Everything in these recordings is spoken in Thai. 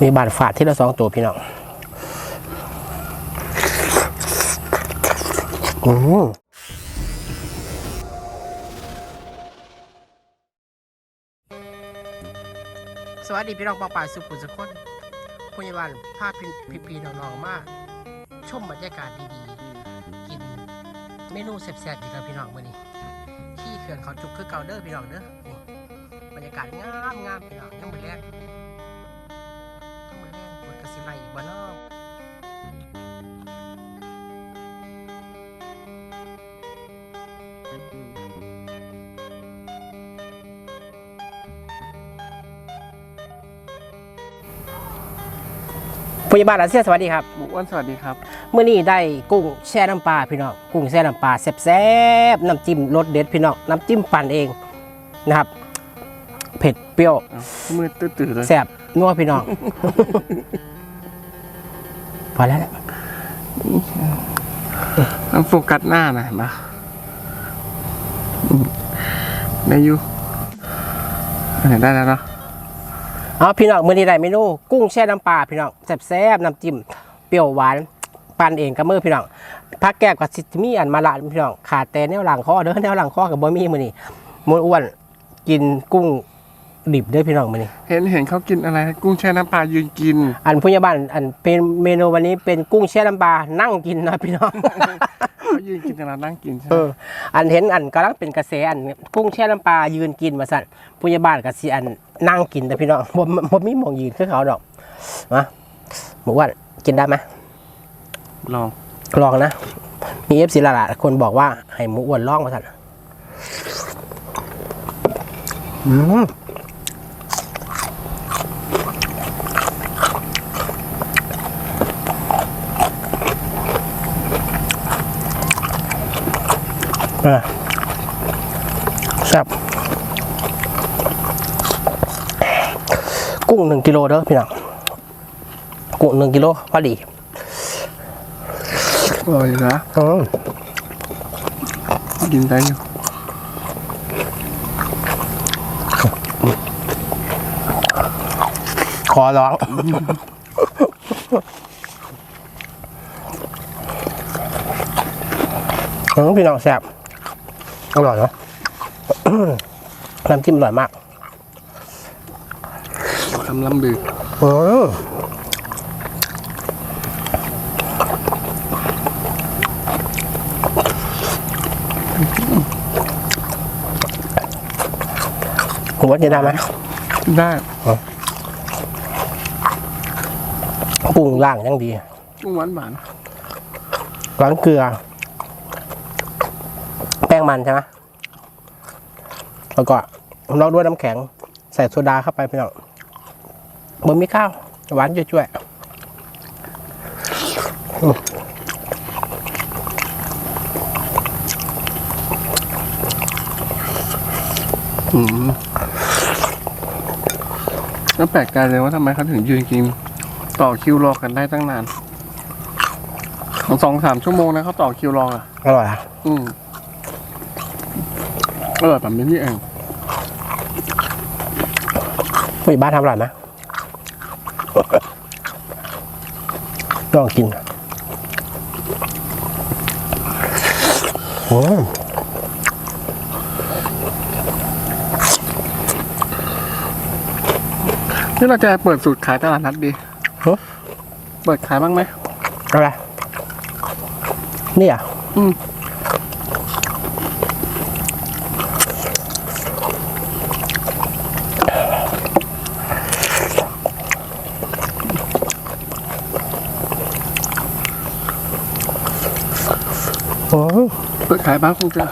มีบานฝาดที่ละสองตัวพี่น้องอืมสวัสดีพี่น้องปองป่าสุขุมสุขคนพยาบาลภาพพี่พี่น้องๆมาก ชมบรรยากาศดีๆ กินเมนูแซ่บๆอีกแล้วพี่น้องมื้อนี้ที่เขื่อนเขาจุกคือเกาเด้อพี่น้องเด้อนี่บรรยากาศงามงามพี่น้องยังมือแรก ไหลอีกบ่เนาะพยาบาลอาเซียสวัสดีครับหมูอ้วนสวัสดีครับเมื่อนี้ได้กุ้งแช่น้ำปลาพี่น้องกุ้งแช่น้ำปลาแซ่บๆน้ำจิ้มรสเด็ดพี่น้องน้ำจิ้มปั่นเองนะครับ เผ็ดเปรี้ยวอ้าวมือตื้อๆเลยแซ่บนัวพี่น้อง พอแล้วแหละต้องโฟกัสหน้าหน่อยเห็นปะอืมได้อยู่เห็นได้แล้วเนาะเอาพี่น้องเมื่อนี้ได้เมนูกุ้งแช่น้ำปลาพี่น้องแซ่บๆน้ำจิ้มเปรี้ยวหวานปั่นเองกับมือพี่น้องพักแก้วกับซิมีอันมาละพี่น้องขาดแต่แนวหลังคอเด้อแนวหลังคอกับบ่มีมื้อนี้มวนอ้วนกินกุ้ง ดิบเด้อพี่น้องมื้อนี้เห็นเห็นเขากินอะไรนะกุ้งแช่น้ำปลายืนกิน อันพยาบาลอันเป็นเมนูวันนี้เป็นกุ้งแช่น้ำปลานั่งกินนะพี่น้อง เขายืนกินกันเรานั่งกินใช่ไหเอมออันเห็นอันกำลังเป็นกระแสอันกุ้งแช่น้ำปลายืนกินมาสั่นพยาบาลกับสีอันนั่งกินแต่พี่น้องผมผมมีหมองยืนคือเขาดอกมาหมูอ้วนกินได้ไหมลองลองนะ มีเอฟซีละละคนบอกว่าให้หมูอ้วนลองมาสั่นอืม แซ่บกุ้งหนึ่งกิโลเด้อพี่น้องกุ้งหนึ่งกิโลพอดีอร่อยนะอืมกินได้อยู่ขอร้องอืมพี่น้องแซ่บ อร่อยเนาะน้ำจิ้มอร่อยมากคำลำบืออืมผมว่าจะได้ไหมได้ปรุงล่างยังดีกุ้งหวานหวานร้อนเกลือแป้งมันใช่ไหมแล้วก็ลอกด้วยน้ำแข็งใส่โซดาเข้าไปพี่น้องบะหมี่ข้าวหวานจ่วยอืมแล้วแปลกใจเลยว่าทำไมเขาถึงยืนกินต่อคิวรอกันได้ตั้งนานของสองสามชั่วโมงนะเขาต่อคิวรออะๆอร่อยอะอืม อร่อยแบบนี้นี่เองผู้ใหญ่บ้านทำอร่อยไหมลองกินโอ้นี่เราจะเปิดสูตรขายตลาดนัดดีฮะเปิดขายบ้างไหมอะไรนี่อะ อืม ดขายบ้างคงจะ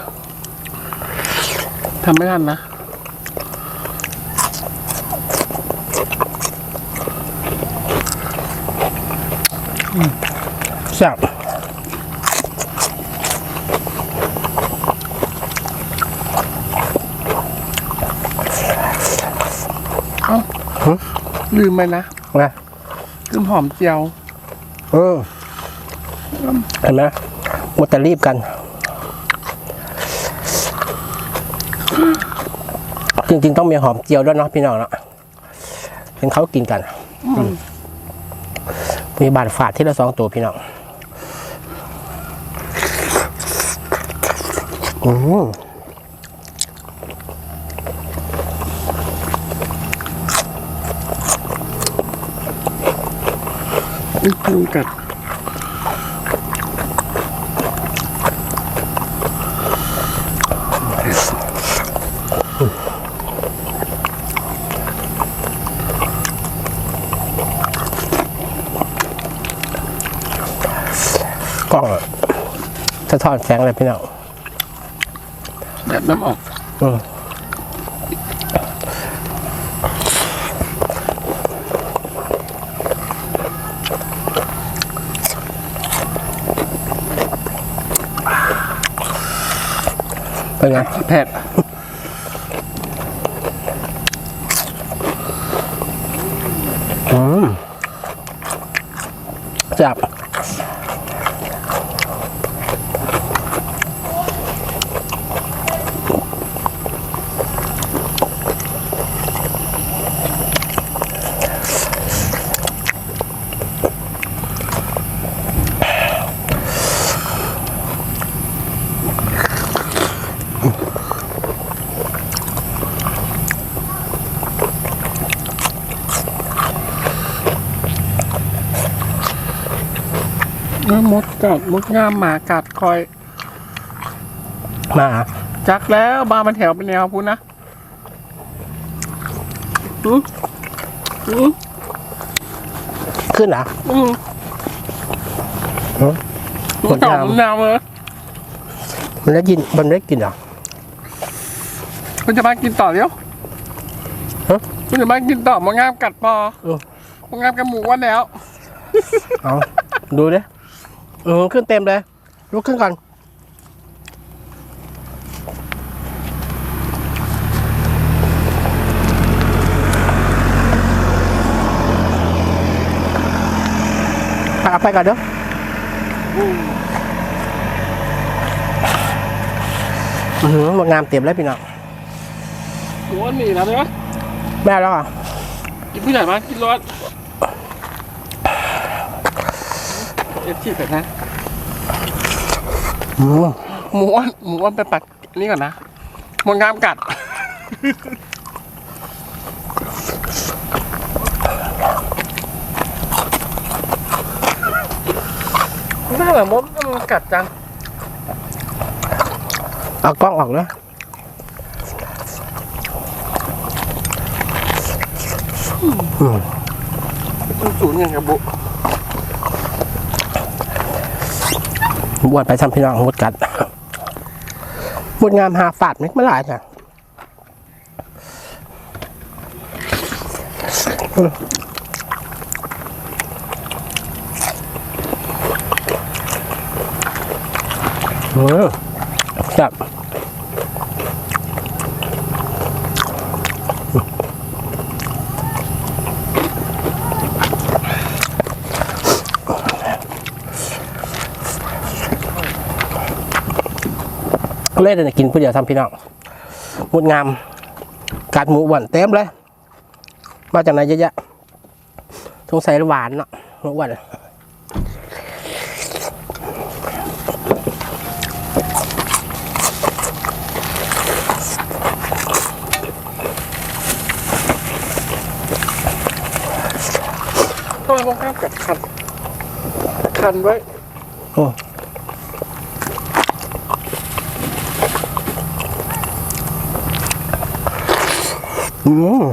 ทำไม่ทันนะแซ่บลืมไปนะไงลืมหอมเจียว เออเห็นไหมมัวแต่รีบกัน จริงๆต้องมีหอมเจียวด้วยเนาะพี่น้องเนาะเห็นเขากินกันมีบาดฝาดที่ละสองตัวพี่น้องอืมยุงกัด กล้องสะท้อนแสงเลยพี่น้องแดดน้ำออกอืมเป็นไงแผดอืมจับ มดกัดมดงามหมากัดคอยมาจักแล้วบามันแถวเป็นแนวพูดนะอืมอืมขึ้นเหรออืมอืมมันเก่ามันนาวเลยมันได้กินมันได้กินเหรอคุณจะมากินต่อเดี๋ยวฮะคุณจะมากินต่อมางามกัดปอเออมางามกับหมูว่าแล้วเอาดูดิเออขึ้นเต็มเลย ลุกขึ้นก่อนเอาไปก่อนเด้ออือหือมันงามเต็มแล้วพี่น้องหมูว่าหนีนะเนี่ยวะแม่แล้วอะกินผู้ใหญ่มากินรถ เอฟทีเสร็จนะอืมหมูอ้วนหมูอ้วนไปปัดอันนี่ก่อนนะหมันงามกัด น่าแบบมดมันกัดจัง เอากล้องออกเลยอืม มันสูญอย่างกับบุ บวชไปทำพี่น้องมดกัดมดงามหาฝาดไหมไม่หลายจ้ะเออจับ เล่นกินผู้เดียวทำพี่น้องมดงามกัดหมูอ้วนเต็มเลย มาจากไหนเยอะแยะสงสัยหวานเนาะหมูอ้วนทำไมมันงามกัดคัน คันไว้ โอ้ อืม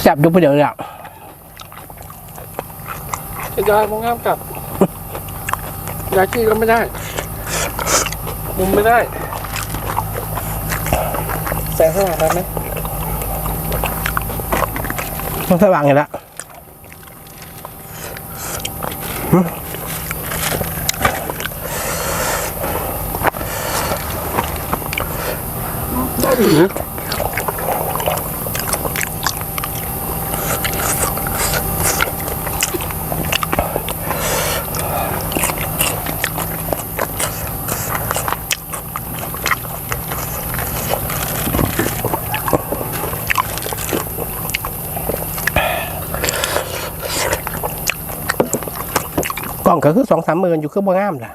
แซ่บอยุบไปเดี๋ยวเลยอะจะยายมันงามกัดยายขี้ก็ไม่ได้ มุมไม่ได้ แสงสว่างได้ไหม มันสว่างอยู่แล้วอืม กล่องก็คือสองสามหมื่นอยู่คือบ่งามล่ะ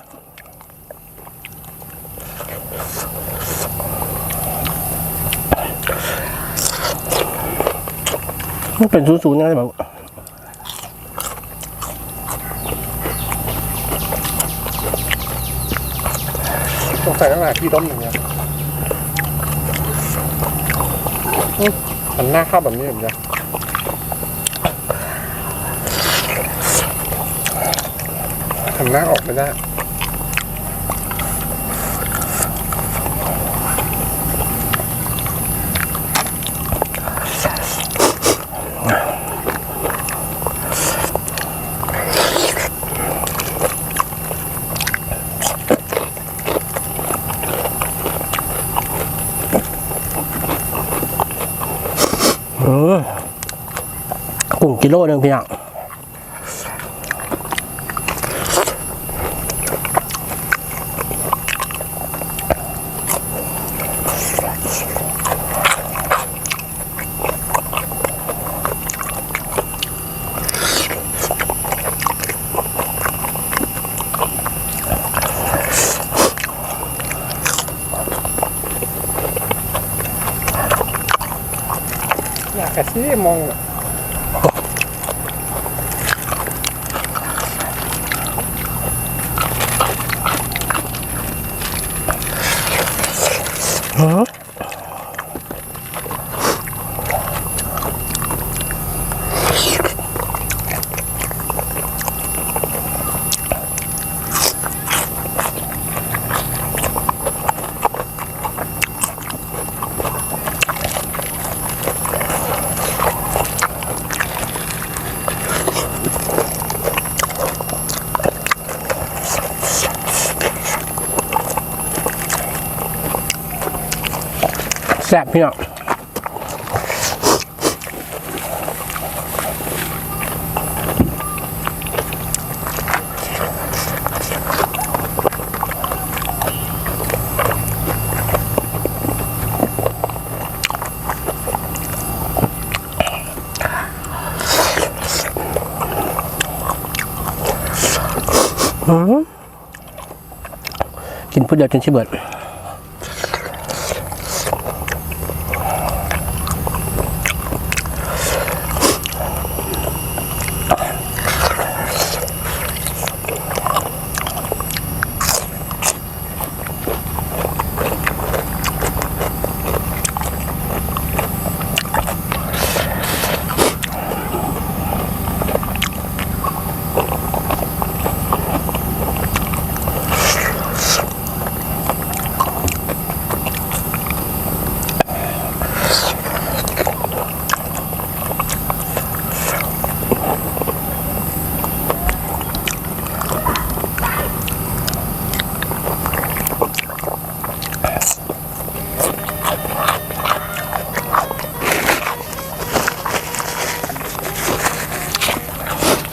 มันเป็นศูนย์ๆนะแบบสงสัยตั้งแต่พี่ต้มอย่างเงี้ยอืมหันหน้าเข้าแบบนี้แบบเนี้ย หันหน้าออกไม่ได้เออกุ้งกิโลหนึ่งพี่น้องากกระชี้มองอะ เออแซ่บพี่น้องกินผู้เดียวจนชิบเบิด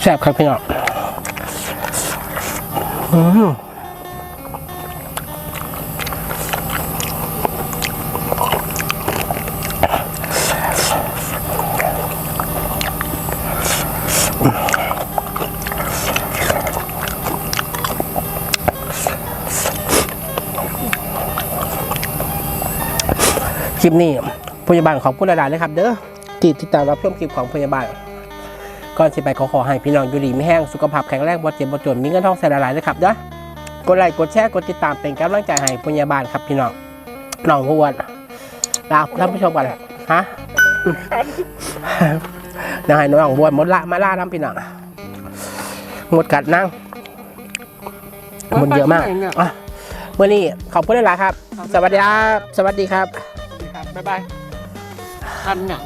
ซ่บครับพี่น้องคลิปนี้พยาบาลขอบคุณหลายๆนะครับ เด้อที่ติดตามรับชมคลิปของพยาบาล ก่อนสิไปขอขอให้พี่น้องอยู่ดีไม่แห้งสุขภาพแข็งแรงบ่เจ็บบ่จนมีเงินทองใส่หลายๆนะครับเด้อกดไลค์กดแชร์กดติดตามเป็นกำลังใจให้พยาบาลครับพี่น้องน้องพวนลาท่านผู้ชมกันฮะนายน้องบวนหมดละมาล่าน้ำพี่น้องหมดกัดนั่งมันเยอะมากอะเมื่อนี้ขอบคุณหลายๆครับ สวัสดีครับ สวัสดีครับ บ๊ายบายทันเนี่ย